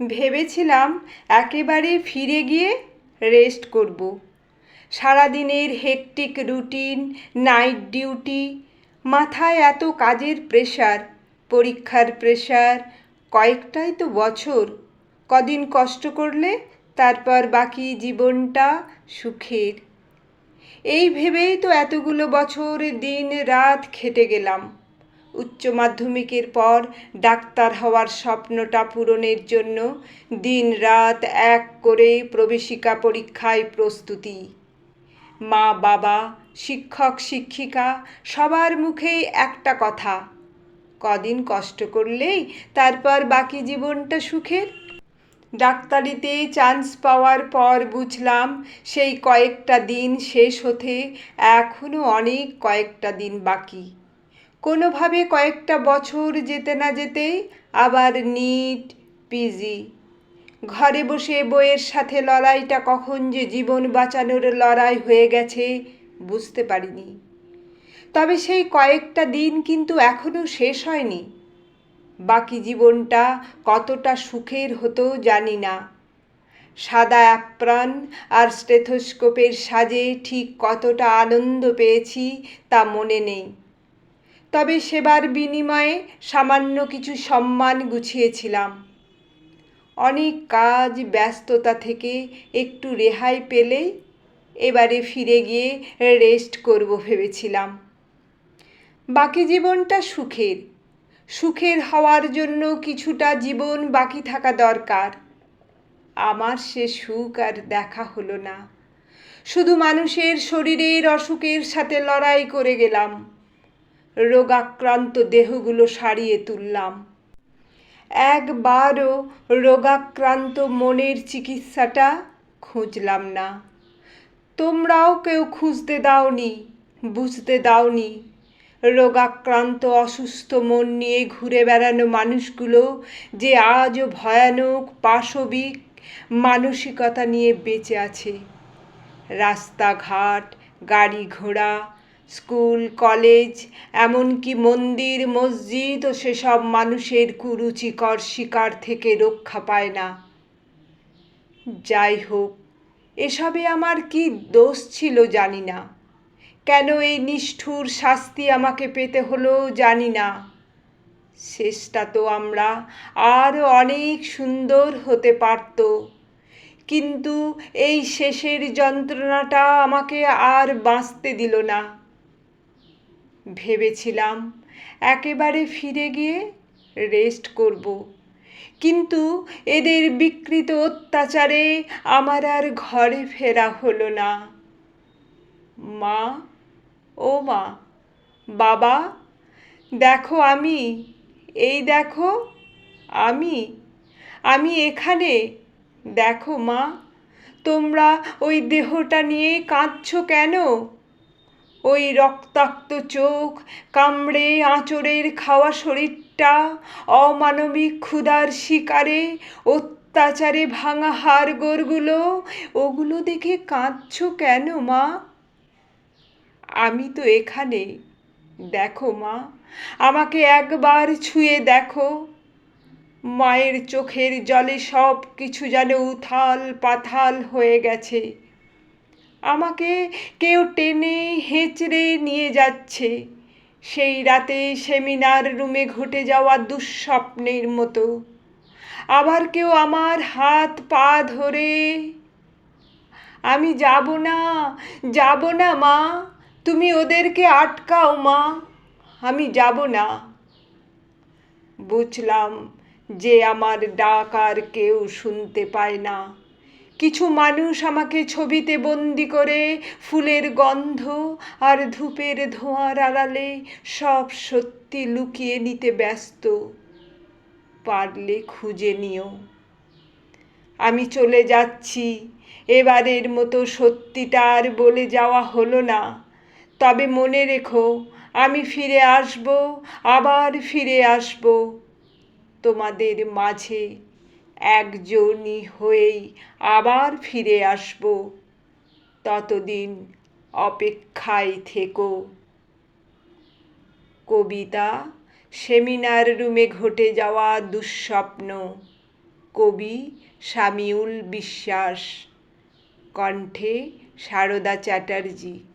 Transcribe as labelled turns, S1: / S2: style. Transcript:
S1: ভেবেছিলাম একেবারে ফিরে গিয়ে রেস্ট করব। সারাদিনের হেকটিক রুটিন নাইট ডিউটি মাথায় এত কাজের প্রেশার পরীক্ষার প্রেশার কয়েকটাই তো বছর। কদিন কষ্ট করলে তারপর বাকি জীবনটা সুখের। এই ভেবেই তো এতগুলো বছর দিন রাত খেটে গেলাম। উচ্চ মাধ্যমিকের পর ডাক্তার হওয়ার স্বপ্নটা পূরণের জন্য দিন রাত এক করে প্রবেশিকা পরীক্ষায় প্রস্তুতি। মা, বাবা, শিক্ষক, শিক্ষিকা সবার মুখেই একটা কথা, কদিন কষ্ট করলেই তারপর বাকি জীবনটা সুখের? ডাক্তারিতে চান্স পাওয়ার পর বুঝলাম সেই কয়েকটা দিন শেষ হতে এখনও অনেক কয়েকটা দিন বাকি। কোনোভাবে কয়েকটা বছর যেতে না যেতেই আবার নিট পিজি। ঘরে বসে বইয়ের সাথে লড়াইটা কখন যে জীবন বাঁচানোর লড়াই হয়ে গেছে বুঝতে পারিনি। তবে সেই কয়েকটা দিন কিন্তু এখনও শেষ হয়নি। বাকি জীবনটা কতটা সুখের হতো জানি না। সাদা অ্যাপ্রান আর স্টেথোস্কোপের সাজে ঠিক কতটা আনন্দ পেয়েছি তা মনে নেই। তবে সেবার বিনিময়ে সামান্য কিছু সম্মান গুছিয়েছিলাম। অনেক কাজ ব্যস্ততা থেকে একটু রেহাই পেলেই এবারে ফিরে গিয়ে রেস্ট করব ভেবেছিলাম। বাকি জীবনটা সুখের। সুখের হওয়ার জন্য কিছুটা জীবন বাকি থাকা দরকার। আমার সে সুখ আর দেখা হলো না। শুধু মানুষের শরীরের অসুখের সাথে লড়াই করে গেলাম। রোগাক্রান্ত দেহগুলো সারিয়ে তুললাম। একবারও রোগাক্রান্ত মনের চিকিৎসাটা খুঁজলাম না। তোমরাও কেউ খুঁজতে দাওনি, বুঝতে দাওনি। রোগাক্রান্ত অসুস্থ মন নিয়ে ঘুরে বেড়ানো মানুষগুলো যে আজও ভয়ানক পাশবিক মানসিকতা নিয়ে বেঁচে আছে। রাস্তাঘাট গাড়ি ঘোড়া স্কুল, কলেজ এমনকি মন্দির, মসজিদ ও সেসব মানুষের কুরুচিকর শিকার থেকে রক্ষা পায় না। যাই হোক, এসবে আমার কি দোষ ছিল জানি না। কেন এই নিষ্ঠুর শাস্তি আমাকে পেতে হলো জানি না। শেষটা তো আমরা আরও অনেক সুন্দর হতে পারত। কিন্তু এই শেষের যন্ত্রণাটা আমাকে আর বাঁচতে দিল না। ভেবেছিলাম, একেবারে ফিরে গিয়ে রেস্ট করব। কিন্তু এদের বিকৃত অত্যাচারে আমার আর ঘরে ফেরা হলো না। মা, ও মা, বাবা, দেখো আমি, এই দেখো আমি আমি এখানে, দেখো মা, তোমরা ওই দেহটা নিয়ে কাঁদছো কেন? ওই রক্তাক্ত চোখ, কামড়ে আঁচড়ের খাওয়া শরীরটা, অমানবিক ক্ষুধার শিকারে, অত্যাচারে ভাঙা হাড়গোড়গুলো, ওগুলো দেখে কাঁদছো কেন মা? আমি তো এখানে। দেখো মা, আমাকে একবার ছুঁয়ে দেখো। মায়ের চোখের জলে সব কিছু যেন উথাল পাথাল হয়ে গেছে। আমাকে কেউ টেনে হেঁচড়ে নিয়ে যাচ্ছে। সেই রাতে সেমিনার রুমে ঘটে যাওয়া দুঃস্বপ্নের মতো। আবার কেউ আমার হাত পা ধরে, আমি যাব না যাব না মা, তুমি ওদেরকে আটকাও মা, আমি যাব না। বুঝলাম যে আমার ডাক আর কেউ শুনতে পায় না। কিছু মানুষ আমাকে ছবিতে বন্দি করে, ফুলের গন্ধ আর ধূপের ধোঁয়ার আড়ালে সব সত্যি লুকিয়ে নিতে ব্যস্ত। পারলে খুঁজে নিও। আমি চলে যাচ্ছি। এবারের মতো সত্যিটা আর বলে যাওয়া হলো না। তবে মনে রেখো, আমি ফিরে আসব, আবার ফিরে আসব তোমাদের মাঝে। একজনই হয়েই আবার ফিরে আসব। ততদিন অপেক্ষায় থেকো। কবিতা, সেমিনার রুমে ঘটে যাওয়া দুঃস্বপ্ন। কবি শামিউল বিশ্বাস। কণ্ঠে সারদা চ্যাটার্জী।